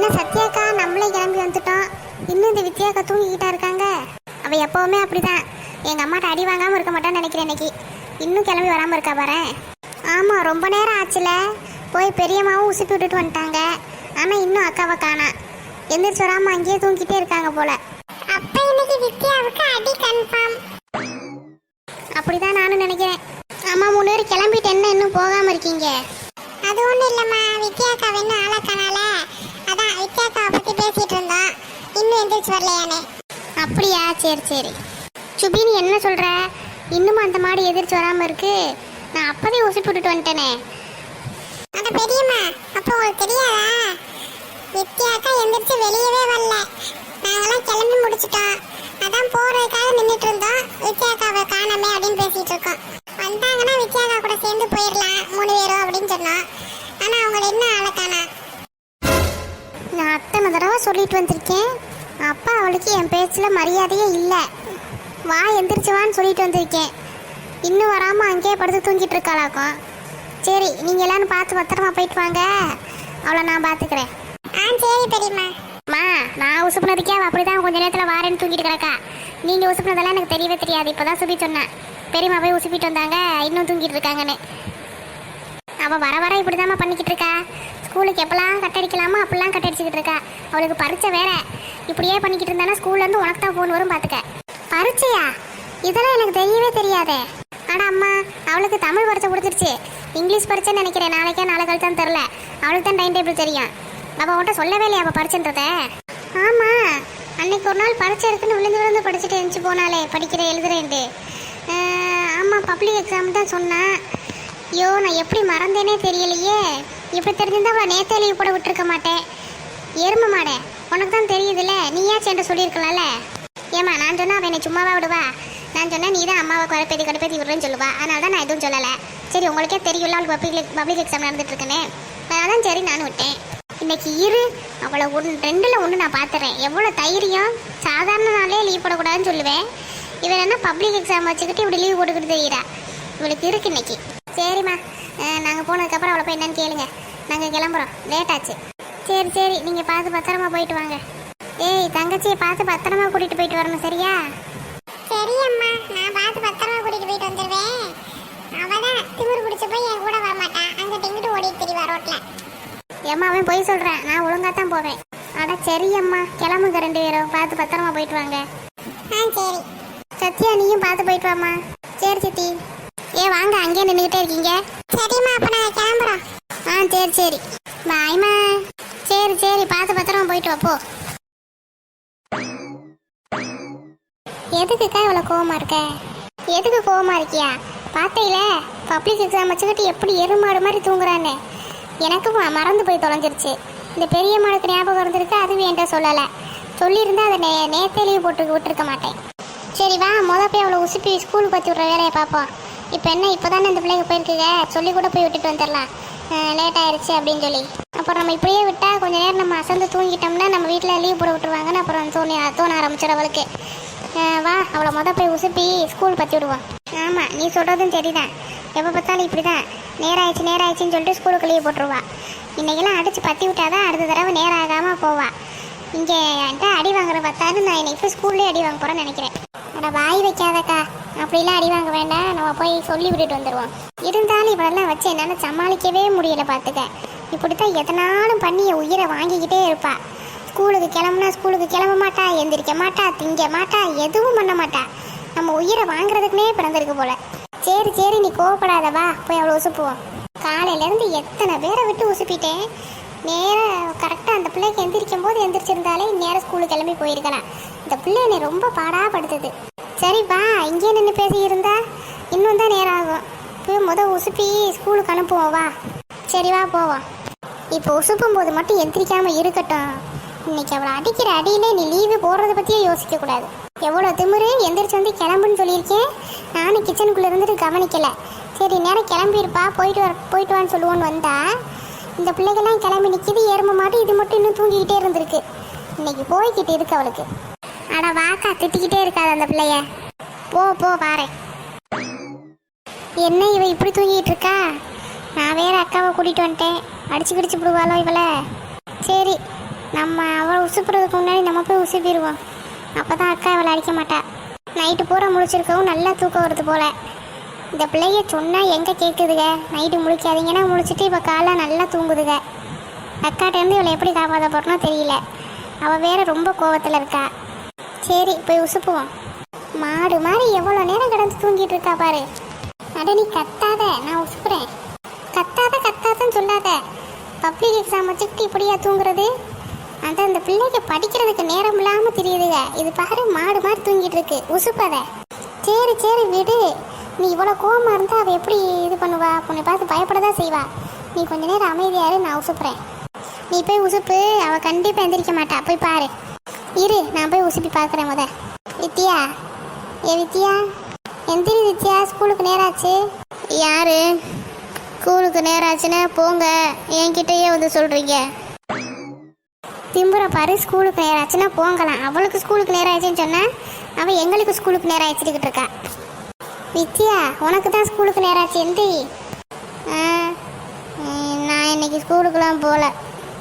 என்ன சத்யாக்கா? நம்மளே கிளம்பி வந்துட்டோம். இன்னும் இந்த வித்யாக்கா தூங்கிக்கிட்டா இருக்காங்க. அவ எப்பவுமே அப்படிதான். எங்க அம்மாட்ட அடி வாங்காம இருக்க மாட்டான்னு நினைக்கிறேன் இன்னைக்கு. இன்னும் கிளம்பி வராம இருக்கா பாரு. ஆமா ரொம்ப நேரம் ஆச்சுல. போய் பெரியம்மாவும் உசுப்பி விட்டுட்டு வந்துட்டாங்க. ஆனா இன்னும் அக்காவை காணா. எந்திரிச்சு வராம அங்கேயே தூங்கிட்டே இருக்காங்க போல. அப்போ இன்னைக்கு வித்யாவுக்கு அடி கன்ஃபார்ம் அப்படிதான் நானும் நினைக்கிறேன். அம்மா மூணு பேர் கிளம்பிட்டு என்ன இன்னும் போகாம இருக்கீங்க? அது ஒண்ணும் இல்லம்மா. வித்யாக்கா இன்னும் ஆளக்கானால காணால வித்யாக்காவை பத்தி பேசிட்டு இருந்தோம் இன்னும் வரலையானே? அப்படியா? சரி சரி. சுபி நீ என்ன சொல்ற? இன்னும் அந்த மாடு எதிர்த்து வராம இருக்கு. நான் அப்போதே ஊசி போட்டுட்டு வந்துட்டேனே. அட பெரியம்மா அப்போ உங்களுக்கு தெரியாதா? வித்யாக்கா எந்திரிச்சு வெளியவே வரல. நாங்களாம் கிளம்பி முடிச்சிட்டோம். அதான் போறதுக்காக நின்றுட்டு இருந்தோம். வித்யாக்காவை காணமே அப்படின்னு பேசிகிட்டு இருக்கோம். பேச்சில் மரியாதையே இல்லை. வா எந்திரிச்சு வான்னு சொல்லிட்டு வந்திருக்கேன். இன்னும் வராமல் அங்கேயே படுத்து தூங்கிட்டு இருக்காளாக்கும் சரி நீங்கள் எல்லாரும் பார்த்து பத்திரமா போயிட்டு வாங்க. அவ்வளோ நான் பார்த்துக்கிறேன். ஆ சரி பெரியம்மா. மா நான் உசுப்புனதுக்கே அவள் அப்படி தான் கொஞ்ச நேரத்தில் வாரேன்னு தூங்கிட்டு கிடக்கா. நீங்கள் உசுப்புனதெல்லாம் எனக்கு தெரியவே தெரியாது. இப்போ தான் சுபி சொன்னேன் பெரியம்மா போய் உசுப்பிட்டு வந்தாங்க. இன்னும் தூங்கிட்டு இருக்காங்கன்னு. அவள் வர வர இப்படி பண்ணிக்கிட்டு இருக்கா. ஸ்கூலுக்கு எப்போல்லாம் கட்டடிக்கலாமோ அப்பெல்லாம் கட்டடிச்சுக்கிட்டு இருக்கா. அவளுக்கு பரீட்சை வேற. இப்படியே பண்ணிக்கிட்டு இருந்தானா ஸ்கூல்லேருந்து உனக்கு தான் ஃபோன் வரும் பார்த்துக்க பரீட்சையா? இதெல்லாம் எனக்கு தெரியவே தெரியாதே. ஆனால் அம்மா அவளுக்கு தமிழ் பரீட்சை கொடுத்துருச்சு இங்கிலீஷ் பரீட்சைன்னு நினைக்கிறேன். நாளைக்கே நாளை கழிச்சான்னு தெரில. அவளுக்கு தான் டைம் டேபிள் தெரியும். அவள் உன்ட்ட சொல்லவே இல்லையா அவள் பரீட்சைன்றத? ஆமாம் அன்னைக்கு ஒரு நாள் பரீட்சை இருக்குன்னு விழுந்து விழுந்து படிச்சுட்டு எழுந்துச்சு போனாலே படிக்கிறேன் எழுதுறேன்ட்டு. ஆமாம் பப்ளிக் எக்ஸாம் தான் சொன்னான் ஐயோ நான் எப்படி மறந்தேனே தெரியலையே. இப்படி தெரிஞ்சிருந்தா அவள் நேத்தே லீவ் போட விட்டுருக்க மாட்டேன். எரும மாடே உனக்கு தான் தெரியுதுல்ல? நீயாச்சும் என்கிட்ட சொல்லியிருக்கலாம்ல? ஏமா நான் சொன்னா அவள் என்னை சும்மாவா விடுவா? நான் சொன்னேன் நீ தான் அம்மாவை குறைப்பேதி கடுப்பேதி விடுறேன்னு சொல்லுவா. அதனால தான் நான் எதுவும் சொல்லலை. சரி உங்களுக்கே தெரியல அவளுக்கு பப்ளிக் பப்ளிக் எக்ஸாம் நடந்துட்டு அதான் அதனால தான் சரி நானும் விட்டேன். இன்னைக்கு இரு அவளை ஒன்று ரெண்டில் ஒன்று நான் பார்த்துறேன் எவ்வளோ தைரியம்? சாதாரண நாளே லீவ் போடக்கூடாதுன்னு சொல்லுவேன். இவன் என்ன பப்ளிக் எக்ஸாம் வச்சுக்கிட்டு இப்படி லீவ் போட்டுக்கிட்டு தெரியுறா. இவளுக்கு இருக்கு இன்னைக்கு. சரிம்மா. நாங்கள் போனதுக்கப்புறம் அவளை போய் என்னன்னு கேளுங்க. நாங்கள் கிளம்புறோம். லேட் ஆச்சு. சரி சரி. நீங்கள் பார்த்து பத்திரமா போயிட்டு வாங்க. ஏய் தங்கச்சியை பார்த்து பத்திரமா கூட்டிகிட்டு போயிட்டு வரணும் சரியா? சரி அம்மா நான் பார்த்து பத்திரமா கூட்டிகிட்டு போயிட்டு வந்துடுவேன் அவள் தான் திமிரு பிடிச்ச போய் என் கூட வரமாட்டான் அங்கே இங்கிட்டு ஓடிட்டு தெரியவா ரோட்டில் ஏம்மா அவன் போய் சொல்கிறேன் நான் ஒழுங்காக தான் போவேன். அட சரி அம்மா கிளம்புங்க ரெண்டு பேரும். பார்த்து பத்திரமா போயிட்டு வாங்க. ஆ சரி. சத்யா நீயும் பார்த்து போயிட்டு வாம்மா. சரி சித்தி. ஏ வாங்க அங்கேயே நின்றுக்கிட்டே இருக்கீங்க. சரிம்மா அப்போ நாங்கள் கிளம்புறோம். ஆ சரி சரி. பாய்மா சரி சரி பார்த்து பத்திரமா போயிட்டு வா போ. எதுக்குக்கா இவ்வளோ கோவமா இருக்க? எதுக்கு கோவமா இருக்கியா? பார்த்தையில பப்ளிக் எக்ஸாம் வச்சுக்கிட்டு எப்படி எருமாடு மாதிரி தூங்குறான்னு எனக்கு மறந்து போய் தொலைஞ்சிருச்சு. இந்த பெரிய மாடுக்கு ஞாபகம் இருந்திருக்கு அதுவும் என்கிட்ட சொல்லலை. சொல்லியிருந்தா அதை நே நேத்தே லீவ் போட்டு விட்டுருக்க மாட்டேன். சரி வா மொதல் போய் அவளை உசுப்பி ஸ்கூலுக்கு பற்றி விட்ற வேலையை பார்ப்போம். இப்போ என்ன இப்போ தானே இந்த பிள்ளைங்க போயிருக்குங்க? சொல்லி கூட போய் விட்டுட்டு வந்துடலாம். லேட் ஆயிடுச்சு அப்படின்னு சொல்லி. அப்புறம் நம்ம இப்படியே விட்டால் கொஞ்ச நேரம் நம்ம அசந்து தூங்கிட்டோம்னா நம்ம வீட்டில் லீவ் போட விட்டுருவாங்கன்னு அப்புறம் தோணி தோண ஆரம்பிச்சிடும் அவளுக்கு வா அவளை மொதல் போய் உசுப்பி ஸ்கூல் பற்றி விடுவோம். ஆமாம் நீ சொல்கிறதும் சரிதான். எப்போ பார்த்தாலும் இப்படி தான் நேராயிடுச்சு ஆயிடுச்சு சொல்லிட்டு ஸ்கூலுக்கு லீவ் போட்டுருவா. இன்னைக்கெல்லாம் அடித்து பற்றி விட்டாதான் அடுத்த தடவை நேரம் ஆகாமல் போவா. இங்கே என்கிட்ட அடி வாங்குற பார்த்தாலும் நான் இன்னைக்கு ஸ்கூல்லேயே அடி வாங்க போகிறேன்னு நினைக்கிறேன். ஆனால் வாய் வைக்காதக்கா. அப்படிலாம் அடி வாங்க வேண்டாம். நம்ம போய் சொல்லி விட்டுட்டு வந்துடுவோம் இருந்தாலும் இவளெல்லாம் வச்சு என்னால் சமாளிக்கவே முடியல பார்த்துக்க இப்படித்தான் எதனாலும் பண்ணி என் உயிரை வாங்கிக்கிட்டே இருப்பா. ஸ்கூலுக்கு கிளம்புனா ஸ்கூலுக்கு கிளம்ப மாட்டா எந்திரிக்க மாட்டா திங்க மாட்டா எதுவும் பண்ண மாட்டா. நம்ம உயிரை வாங்குறதுக்குனே பிறந்திருக்கு போல. சரி சரி நீ கோவப்படாதவா போய் அவ்வளோ உசுப்புவோம். காலையிலேருந்து எத்தனை பேரை விட்டு உசுப்பிட்டேன். நேராக கரெக்டாக அந்த பிள்ளைக்கு எந்திரிக்கும் போது எந்திரிச்சிருந்தாலே நேராக ஸ்கூலுக்கு கிளம்பி போயிருக்கலாம். இந்த பிள்ளை என்னை ரொம்ப பாடாப்படுத்துது சரி வா இங்கே நின்று பேசியிருந்தா இன்னும் தான் நேரம் ஆகும். போய் முத உசுப்பி ஸ்கூலுக்கு அனுப்புவோம் வா. சரி வா போவோம். இப்போ உசுப்பும் போது மட்டும் எந்திரிக்காமல் இருக்கட்டும். இன்னைக்கு அவளை அடிக்கிற அடியிலே நீ லீவு போடுறத பற்றியே யோசிக்கக்கூடாது எவ்வளோ திமிரு எந்திரிச்சு வந்து கிளம்புன்னு சொல்லியிருக்கேன். நானும் கிச்சனுக்குள்ளே இருந்துட்டு கவனிக்கலை. சரி நேரம் கிளம்பியிருப்பா போயிட்டு வர போயிட்டு வான்னு சொல்லுவோன்னு வந்தா இந்த பிள்ளைகள்லாம் கிளம்பி நிற்கிது எறும்பு மாட்டு இது மட்டும் இன்னும் தூங்கிக்கிட்டே இருந்திருக்கு. இன்னைக்கு போய்கிட்டு இருக்கு அவளுக்கு. அட வாக்கா திட்டிக்கிட்டே இருக்காது அந்த பிள்ளைய. போ போ பாரேன் என்ன இவ இப்படி தூங்கிட்டு இருக்கா? நான் வேற அக்காவை கூட்டிட்டு வந்துட்டேன். அடிச்சு கிடிச்சு விடுவாளோ இவளை? சரி நம்ம அவளை உசுப்புறதுக்கு முன்னாடி நம்ம போய் உசுப்பிடுவோம். அப்போ தான் அக்கா இவளை அடிக்க மாட்டா. நைட்டு பூரா முழிச்சிருக்கவும் நல்லா தூக்கம் வருது போல. இந்த பிள்ளைய சொன்னால் எங்கே கேட்குதுங்க நைட்டு முழிக்காதீங்கன்னா முழிச்சிட்டு இப்போ காலைல நல்லா தூங்குதுங்க அக்காட்டேருந்து இவளை எப்படி காப்பாற்ற போறனோ தெரியல. அவள் வேற ரொம்ப கோவத்தில் இருக்கா. சரி போய் உசுப்புவோம். மாடு மாதிரி எவ்வளோ நேரம் கிடந்து தூங்கிட்டு இருக்கா பாரு. அட நீ கத்தாத நான் உசுப்புறேன். கத்தாத கத்தாதன்னு சொல்லாத. பப்ளிக் எக்ஸாம் வச்சுக்கிட்டு இப்படியா தூங்குறது? அந்த அந்த பிள்ளைக்கு படிக்கிறதுக்கு நேரம் இல்லாமல் தெரியுதுங்க. இது பாரு மாடு மாதிரி தூங்கிட்டு இருக்கு. உசுப்பாத. சரி சரி விடு. நீ இவ்வளோ கோவமா இருந்தால் அவள் எப்படி இது பண்ணுவா? உன்னை பார்த்து பயப்படதான் செய்வா. நீ கொஞ்ச நேரம் அமைதியாரு நான் உசுப்புறேன். நீ போய் உசுப்பு அவள் கண்டிப்பாக எந்திரிக்க மாட்டா. போய் பாரு. இரு நான் போய் உசுப்பி பார்க்குறேன் முத. வித்தியா ஏ வித்தியா எந்திரி வித்தியா ஸ்கூலுக்கு நேராச்சு. யாரு? ஸ்கூலுக்கு நேராச்சுன்னா போங்க. என்கிட்டயே வந்து சொல்கிறீங்க திம்புற பாரு ஸ்கூலுக்கு நேரம் ஆச்சுன்னா போங்கலாம். அவளுக்கு ஸ்கூலுக்கு நேரம் ஆச்சுன்னு சொன்னா அவள் எங்களுக்கு ஸ்கூலுக்கு நேரம் ஆச்சுக்கிட்டு இருக்கா. வித்யா உனக்கு தான் ஸ்கூலுக்கு நேரம் ஆச்சு எந்தி ஆ, ம், நான் இன்னைக்கு ஸ்கூலுக்குலாம் போகல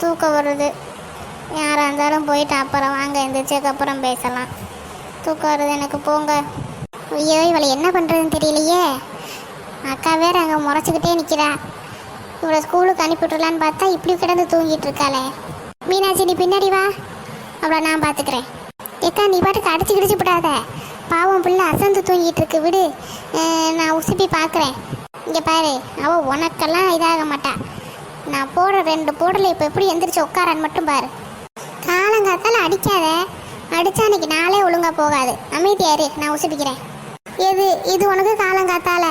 தூக்கம் வருது. யாராக இருந்தாலும் போயிட்டு அப்புறம் வாங்க எந்திரிச்சதுக்கு அப்புறம் பேசலாம். தூக்கம் வருது எனக்கு போங்க. ஐயோ இவளை என்ன பண்ணுறதுன்னு தெரியலையே. அக்கா வேற அங்கே முறைச்சிக்கிட்டே நிற்கிறா இவளை ஸ்கூலுக்கு அனுப்பிவிட்றலான்னு பார்த்தா இப்படி கிடந்து தூங்கிட்டு இருக்காளே. மீனாட்சி நீ பின்னாடி வா. அவளை நான் பார்த்துக்கிறேன். ஏக்கா நீ பாட்டுக்கு அடிச்சு கிடிச்சு விடாத. பாவம் பிள்ளை அசந்து தூங்கிட்டு இருக்கு. விடு. நான் உசுப்பி பார்க்குறேன். இங்கே பாரு அவள் உனக்கெல்லாம் இதாக மாட்டா. நான் போடுற ரெண்டு போடலை இப்போ எப்படி எந்திரிச்சு உட்காரான்னு மட்டும் பாரு. காலங்காத்தால அடிக்காத. அடிச்சா அன்னைக்கு நாளே ஒழுங்கா போகாது. அமைதியாரு நான் உசுப்பிக்கிறேன். எது? இது உனக்கு காலங்காத்தால.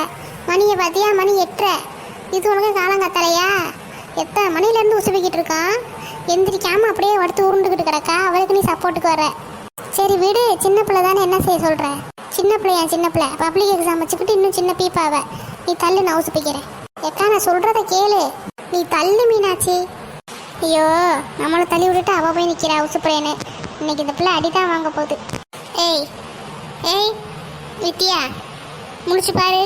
மணியை பார்த்தியா மணி எட்டரை. இது உனக்கு காலங்காத்தாலையா? எத்தனை மணிலேருந்து உசுப்பிக்கிட்டு இருக்கான்? எந்திரிக்காம அப்படியே படுத்து உருண்டுக்கிட்டு கிடக்கா? அவளுக்கு நீ சப்போர்ட்டுக்கு வர சரி விடு சின்ன பிள்ளை தானே என்ன செய்ய சொல்கிற சின்ன பிள்ளையா சின்ன பிள்ளை. பப்ளிக் எக்ஸாம் வச்சுக்கிட்டு இன்னும் சின்ன பீப்பாவை. நீ தள்ளு நான் உசுப்பிக்கிறேன். எக்கா நான் சொல்கிறத கேளு. நீ தள்ளு மீனாச்சி ஐயோ நம்மளை தள்ளி விட்டுட்டு அவள் போய் நிற்கிறா உசுப்புறேன்னு இன்னைக்கு இந்த பிள்ளை அடிதான் வாங்க போகுது. ஏய் ஏய் வித்தியா முடிச்சு பாரு.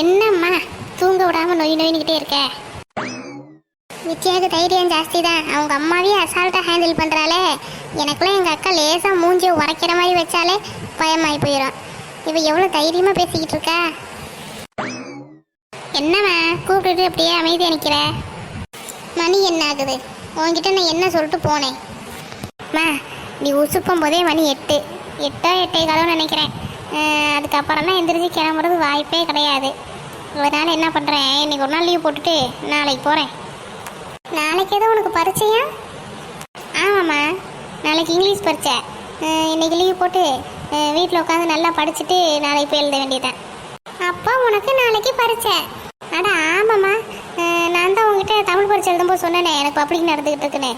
என்னம்மா தூங்க விடாம நொய் நொயின்னுக்கிட்டே இருக்க? வித்தியாவுக்கு தைரியம் ஜாஸ்தி தான். அவங்க அம்மாவே அசால்ட்டாக ஹேண்டில் பண்ணுறாளே எனக்குலாம் எங்கள் அக்கா லேசாக மூஞ்சி உரைக்கிற மாதிரி வச்சாலே பயமாயி போயிடும் இவ எவ்வளோ தைரியமாக பேசிக்கிட்டு இருக்கா? என்னம்மா? கூப்பிட்டுட்டு அப்படியே அமைதி நிற்கிற மணி என்ன ஆகுது? உன்கிட்ட நான் என்ன சொல்லிட்டு போனேன்? மா நீ உசுப்பும் போதே மணி எட்டு. எட்டோ எட்டே காலம்னு நினைக்கிறேன். அதுக்கப்புறம்லாம் எந்திரிச்சு கிளம்புறது வாய்ப்பே கிடையாது. அதனால் என்ன பண்ணுறேன் இன்னைக்கு ஒரு நாள் லீவ் போட்டுட்டு நாளைக்கு போகிறேன் நாளைக்கு ஏதோ உனக்கு பரிச்சையா ஆமாம்மா. நாளைக்கு இங்கிலீஷ் பரீட்சை. இன்னைக்கு லீவ் போட்டு வீட்டில் உட்காந்து நல்லா படிச்சுட்டு நாளைக்கு போய் எழுத வேண்டியதான் அப்போ உனக்கு நாளைக்கு பரீட்சை. அட ஆமாம்மா. நான் தான் உங்ககிட்ட தமிழ் பரீட்சை எழுதும்போது சொன்னேனே. எனக்கு பப்ளிக் நடந்துக்கிட்டு இருக்குன்னு.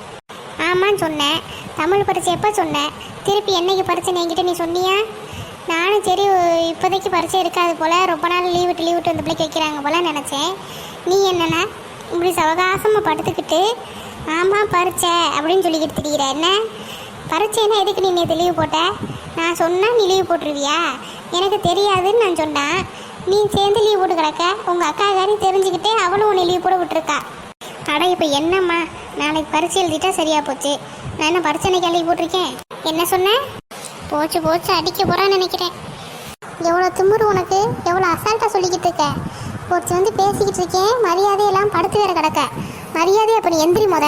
ஆமான்னு சொன்னேன். தமிழ் பரீட்சை எப்போ சொன்னேன்? திருப்பி என்னைக்கு பரீட்சை என்கிட்ட நீ சொன்னியா? நானும் சரி இப்போதைக்கு பரிச்சை இருக்காது போல். ரொம்ப நாள் லீவ் விட்டு லீவ் விட்டு அந்த பிள்ளைக்கு வைக்கிறாங்க போல நினச்சேன். நீ என்னென்ன இப்படி சவகாசமாக படுத்துக்கிட்டு ஆமாம் பரீட்சை அப்படின்னு சொல்லிக்கிட்டு திரிகிற என்ன? பரீட்சைன்னா எதுக்கு நீ நேற்று லீவ் போட்ட? நான் சொன்னால் நீ லீவ் போட்டுருவியா? எனக்கு தெரியாதுன்னு நான் சொன்னேன். நீ சேர்ந்து லீவ் போட்டு கிடக்க. உங்கள் அக்கா காரி தெரிஞ்சுக்கிட்டே அவளும் உன்னை லீவ் போட விட்டுருக்கா. அட இப்போ என்னம்மா? நாளைக்கு பரிசு எழுதிட்டா சரியா போச்சு. நான் என்ன பரிசனைக்கு அன்னைக்கு போட்டிருக்கேன்? என்ன சொன்னேன் போச்சு போச்சு அடிக்க போகிறான்னு நினைக்கிறேன். எவ்வளோ திமிரு உனக்கு? எவ்வளோ அசால்ட்டாக சொல்லிக்கிட்டு இருக்க? ஒருத்தி வந்து பேசிக்கிட்டு இருக்கேன். மரியாதையெல்லாம் படுத்து வேற கிடக்க. மரியாதை அப்படி எந்திரி முத.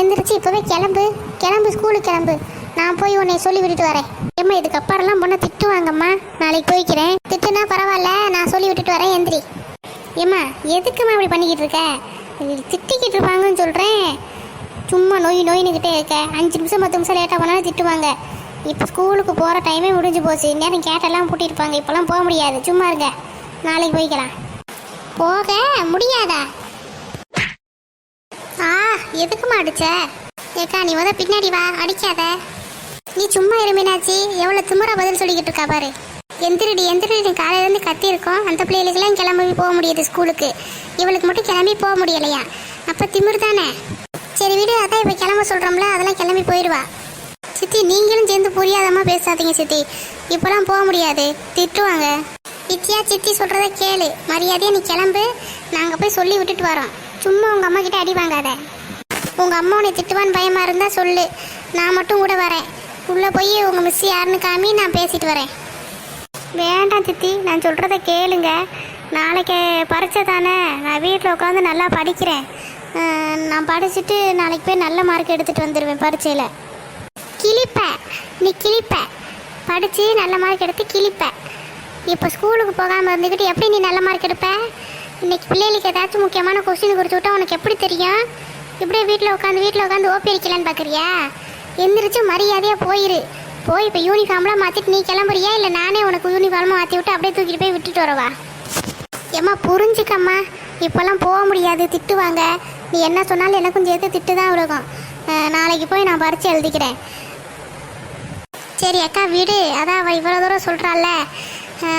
எந்திரிச்சு இப்போவே கிளம்பு. கிளம்பு ஸ்கூலுக்கு கிளம்பு. நான் போய் உன்னை சொல்லி விட்டுட்டு வரேன். ஏம்மா இதுக்கப்புறம்லாம் பொண்ணை திட்டுவாங்கம்மா. நாளைக்கு போய்க்கிறேன். திட்டுனா பரவாயில்ல நான் சொல்லி விட்டுட்டு வரேன் எந்திரி. ஏம்மா எதுக்கும்மா இப்படி பண்ணிக்கிட்டு இருக்க? திட்டிக்கிட்டு இருப்பாங்கன்னு சொல்கிறேன் சும்மா நோய் நோயின்னுக்கிட்டே இருக்க. அஞ்சு நிமிஷம் பத்து நிமிஷம் லேட்டாக போனாலும் திட்டுவாங்க. இப்போ ஸ்கூலுக்கு போகிற டைமே முடிஞ்சு போச்சு. நேரம் கேட்டெல்லாம் பூட்டியிருப்பாங்க. இப்போல்லாம் போக முடியாது. சும்மா இருங்க. நாளைக்கு போய்க்கலாம். போக முடியாதா? ஆ எதுக்குமா அடிச்ச? ஏக்கா நீ முத பின்னாடி வா. அடிக்காத. நீ சும்மா இருமினாச்சி எவ்வளோ திமுறா பதில் சொல்லிக்கிட்டு இருக்கா பாரு. எந்திரடி எந்திரடி. காலையிலேருந்து கத்தி இருக்கோம் அந்த பிள்ளைகளுக்கெல்லாம் கிளம்பி போக முடியுது ஸ்கூலுக்கு. இவளுக்கு மட்டும் கிளம்பி போக முடியலையா? அப்போ திமிர் தானே சரி விடு அதான் இப்போ கிளம்ப சொல்கிறோம்ல அதெல்லாம் கிளம்பி போயிடுவா. சித்தி நீங்களும் சேர்ந்து புரியாதமா பேசாதீங்க சித்தி. இப்போலாம் போக முடியாது. திட்டுவாங்க. சித்தியா சித்தி சொல்கிறத கேளு. மரியாதையாக நீ கிளம்பு. நாங்கள் போய் சொல்லி விட்டுட்டு வரோம். சும்மா உங்கள் அம்மா கிட்ட அடி வாங்காத. உங்கள் அம்மா உன்னை திட்டுவான்னு பயமாக இருந்தால் சொல்லு. நான் மட்டும் கூட வரேன். உள்ளே போய் உங்கள் மிஸ் யாருன்னு காமி நான் பேசிட்டு வரேன். வேண்டாம் சித்தி நான் சொல்கிறத கேளுங்க. நாளைக்கு பரீட்சை தானே நான் வீட்டில் உட்காந்து நல்லா படிக்கிறேன். நான் படிச்சுட்டு நாளைக்கு போய் நல்ல மார்க் எடுத்துகிட்டு வந்துடுவேன் பரீட்சையில். கிளிப்ப நீ கிழிப்ப. படித்து நல்ல மார்க் எடுத்து கிழிப்ப. இப்போ ஸ்கூலுக்கு போகாமல் இருந்துக்கிட்டு எப்படி நீ நல்ல மார்க் எடுப்ப? இன்னைக்கு பிள்ளைகளுக்கு ஏதாச்சும் முக்கியமான கொஸ்டின் கொடுத்து விட்டா உனக்கு எப்படி தெரியும்? இப்படியே வீட்டில் உட்காந்து வீட்டில் உட்காந்து ஓப்பி அடிக்கலான்னு பார்க்குறியா எந்திரிச்சு மரியாதையாக போயிரு. போய் இப்போ யூனிஃபார்ம்லாம் மாற்றிட்டு நீ கிளம்புறியா? இல்லை நானே உனக்கு யூனிஃபார்மாக மாற்றி விட்டு அப்படியே தூக்கிட்டு போய் விட்டுட்டு வரவா? ஏம்மா புரிஞ்சுக்கம்மா. இப்போல்லாம் போக முடியாது திட்டுவாங்க. நீ என்ன சொன்னாலும் எனக்கும் சேர்த்து திட்டு தான் விழுகும் நாளைக்கு போய் நான் பறித்து எழுதிக்கிறேன். சரி அக்கா வீடு. அதான் அவள் இவ்வளோ தூரம் சொல்கிறாள்ல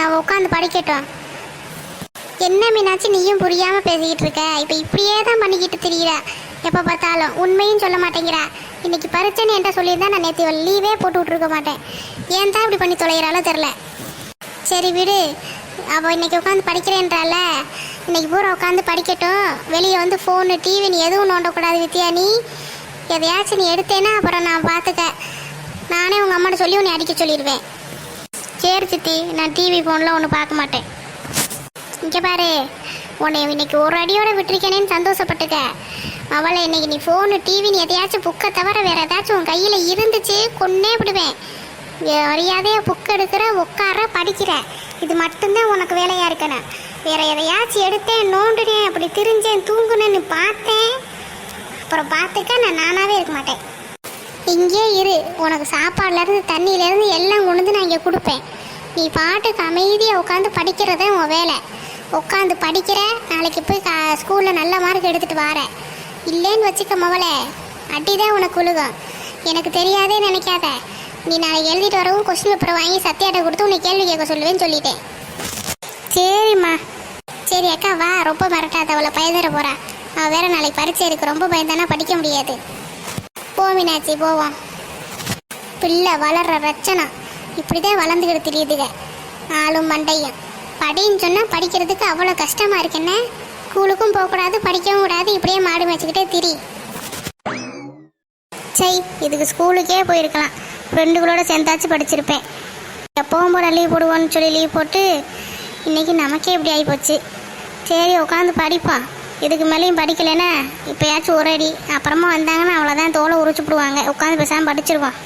அவள் உட்காந்து படிக்கட்டும். என்ன மீனாச்சு நீயும் புரியாமல் பேசிக்கிட்டு இருக்க? இப்போ இப்படியே தான் பண்ணிக்கிட்டு திரியிற. எப்போ பார்த்தாலும். உண்மையும் சொல்ல மாட்டேங்கிறா. இன்னைக்கு பரீட்சைன்னு என்கிட்ட சொல்லியிருந்தா நான் நேற்று லீவே போட்டு விட்ருக்க மாட்டேன். ஏன் தான் இப்படி பண்ணி தொலைகிறாளோ தெரில சரி விடு. அவள் இன்னைக்கு உட்காந்து படிக்கிறேன்றால. இன்னைக்கு பூரா உட்காந்து படிக்கட்டும். வெளியே வந்து ஃபோனு டிவி நீ எதுவும் நோண்டக்கூடாது வித்யா நீ. எதையாச்சும் நீ எடுத்தேன்னா அப்புறம் நான் பார்த்துக்க. நானே உங்கள் அம்மாட்ட சொல்லி உன்னை அடிக்க சொல்லிடுவேன். சரி சித்தி நான் டிவி ஃபோன்லாம் ஒன்று பார்க்க மாட்டேன். இங்கே பாரு. உன்னை இன்னைக்கு ஒரு அடியோட விட்டுருக்கேனேன்னு சந்தோஷப்பட்டுக்க. அவளை இன்னைக்கு நீ ஃபோனு டிவின்னு எதையாச்சும் புக்கை தவிர வேற ஏதாச்சும் உன் கையில் இருந்துச்சு கொன்னே விடுவேன். மரியாதையா புக் எடுக்கிற உட்கார படிக்கிற. இது மட்டும்தான் உனக்கு வேலையாக இருக்கணும் வேற எதையாச்சும் எடுத்தேன் நோண்டுனேன் அப்படி திரிஞ்சேன் தூங்குனேன்னு பார்த்தேன். அப்புறம் பார்த்துக்க நான் நானாகவே இருக்க மாட்டேன். இங்கே இரு. உனக்கு சாப்பாடுலேருந்து தண்ணியிலேருந்து எல்லாம் கொண்டு வந்து நான் இங்கே கொடுப்பேன். நீ பாட்டுக்கு அமைதியாக உட்காந்து படிக்கிறதே உன் வேலை. உட்காந்து படிக்கிற நாளைக்கு போய் கா ஸ்கூலில் நல்ல மார்க் எடுத்துகிட்டு வரேன். இல்லைன்னு வச்சுக்க மவளே. அடிதான் உனக்கு உழுகும் எனக்கு தெரியாதே நினைக்காத. நீ நாளை எழுதிட்டு வரவும் கொஸ்டின் பேப்பர் வாங்கி சத்தியாட்ட கொடுத்து உன்னை கேள்வி கேட்க சொல்லுவேன்னு சொல்லிட்டேன். சரிம்மா. சரி அக்கா வா. ரொம்ப மிரட்டாத அவளை பயந்துட போறா. அவள் வேற நாளைக்கு பரீட்சை இருக்கு. ரொம்ப பயந்தானா படிக்க முடியாது. போ மீனாட்சி போவோம். பிள்ளை வளர்ற ரச்சனை இப்படிதான் வளர்ந்துக்கிட்டு தெரியுதுங்க ஆளும் மண்டையும். படின்னு சொன்னால் படிக்கிறதுக்கு அவ்வளோ கஷ்டமாக இருக்குன்னு? ஸ்கூலுக்கும் போகக்கூடாது படிக்கவும் கூடாது இப்படியே மாடு மேய்ச்சிக்கிட்டே திரி. சை இதுக்கு ஸ்கூலுக்கே போயிருக்கலாம். ஃப்ரெண்டுகளோட சேர்ந்தாச்சும் படிச்சிருப்பேன். எப்போவும் போல லீவ் போடுவோன்னு சொல்லி லீவ் போட்டு இன்றைக்கி நமக்கே இப்படி ஆகிப்போச்சு சரி உட்காந்து படிப்போம் இதுக்கு மேலேயும் படிக்கலைன்னா இப்போயாச்சும் ஒரு அடி. அப்புறமா வந்தாங்கன்னா அவ்வளோதான் தோலை உரிச்சு விடுவாங்க உட்காந்து பேசாமல் படிச்சிருவான்